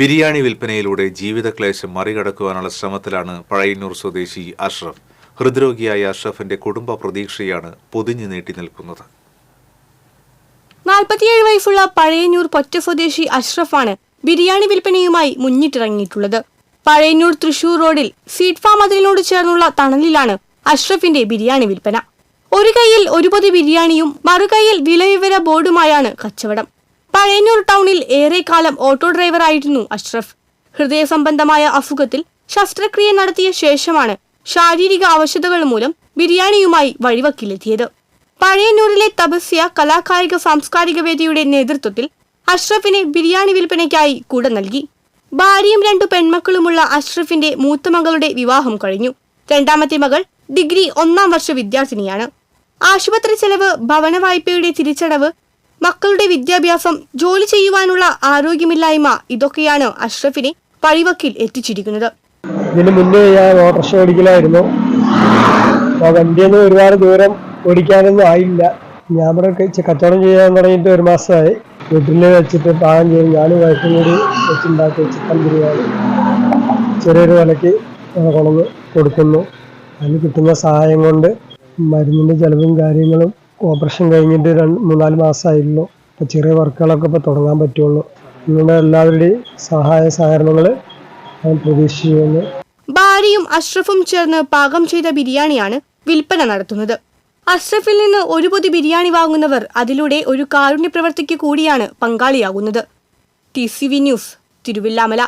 ബിരിയാണി വിൽപ്പനയിലൂടെ ജീവിതക്ലേശം മറികടക്കുവാനുള്ള ശ്രമത്തിലാണ് പഴയന്നൂർ സ്വദേശി അഷ്റഫ്. ഹൃദ്രോഗിയായ അഷ്റഫിന്റെ കുടുംബ പ്രതീക്ഷയാണ് പൊതിഞ്ഞു നീട്ടി നിൽക്കുന്നത്. നാൽപ്പത്തിയേഴ് വയസ്സുള്ള പഴയന്നൂർ പൊറ്റ സ്വദേശി അഷ്റഫാണ് ബിരിയാണി വിൽപ്പനയുമായി മുന്നിട്ടിറങ്ങിയിട്ടുള്ളത്. പഴയന്നൂർ തൃശൂർ റോഡിൽ സീഡ് ഫാം അതിലിനോട് ചേർന്നുള്ള തണലിലാണ് അഷ്റഫിന്റെ ബിരിയാണി വിൽപ്പന. ഒരു കൈയിൽ ഒരു പൊതി ബിരിയാണിയും മറുകൈയിൽ വിലവിവര ബോർഡുമായാണ് കച്ചവടം. പഴയന്നൂർ ടൗണിൽ ഏറെക്കാലം ഓട്ടോ ഡ്രൈവറായിരുന്നു അഷ്റഫ്. ഹൃദയ സംബന്ധമായ അസുഖത്തിൽ ശസ്ത്രക്രിയ നടത്തിയ ശേഷമാണ് ശാരീരിക ആവശ്യതകൾ മൂലം ബിരിയാണിയുമായി വഴിവക്കിലെത്തിയത്. പഴയന്നൂരിലെ തപസ്യ കലാകായിക സാംസ്കാരിക വേദിയുടെ നേതൃത്വത്തിൽ അഷ്റഫിനെ ബിരിയാണി വിൽപ്പനയ്ക്കായി കൂടെ നൽകി. ഭാര്യയും രണ്ടു പെൺമക്കളുമുള്ള അഷ്റഫിന്റെ മൂത്ത മകളുടെ വിവാഹം കഴിഞ്ഞു. രണ്ടാമത്തെ മകൾ ഡിഗ്രി ഒന്നാം വർഷ വിദ്യാർത്ഥിനിയാണ്. ആശുപത്രി ചെലവ് ഭവന വായ്പയുടെ തിരിച്ചടവ് മക്കളുടെ വിദ്യാഭ്യാസം ജോലി ചെയ്യുവാനുള്ള ആരോഗ്യമില്ലായ്മ ഇതൊക്കെയാണ് അഷ്റഫിനെ പഴിവക്കിൽ എത്തിച്ചിരിക്കുന്നത്. ഇതിന് മുന്നേ ഞാൻ ഓട്ടോറിക്ഷ ഓടിക്കലായിരുന്നു. വണ്ടിയൊന്നും ഒരുപാട് ദൂരം ഓടിക്കാനൊന്നും ആയില്ല. ഞാൻ ഇവിടെ കച്ചവടം ചെയ്യാൻ തുടങ്ങിയിട്ട് ഒരു മാസമായി. വീട്ടിൽ വെച്ചിട്ട് പാകം ചെയ്യും ഞാനും വയസ്സും കൂടി വെച്ചുണ്ടാക്കി ചിക്കൻ ബിരിയാണി. ചെറിയൊരു വിലയ്ക്ക് കൊണ്ടുവന്ന് കൊടുക്കുന്നു. അതിന് കിട്ടുന്ന സഹായം കൊണ്ട് മരുന്നിന്റെ ചിലവും കാര്യങ്ങളും ഓപ്പറേഷൻ കഴിഞ്ഞിട്ട് രണ്ട് മൂന്നാൽ മാസമായിരുന്നു അപ്പോൾ ചെറിയ വർക്കുകളൊക്കെ ഇപ്പോൾ തുടങ്ങാൻ പറ്റുള്ളൂ. നിങ്ങളുടെ എല്ലാവരുടെയും സഹായ സഹകരണങ്ങൾ ഞാൻ പ്രതീക്ഷിക്കുന്നു. ഭാര്യയും അഷ്റഫും ചേർന്ന് പാകം ചെയ്ത ബിരിയാണിയാണ് വിൽപ്പന നടത്തുന്നത്. അഷ്റഫിൽ നിന്ന് ഒരു പൊതി ബിരിയാണി വാങ്ങുന്നവർ അതിലൂടെ ഒരു കാരുണ്യ പ്രവർത്തിക്ക് കൂടിയാണ് പങ്കാളിയാകുന്നത്. T C V news Thiruvilwamala.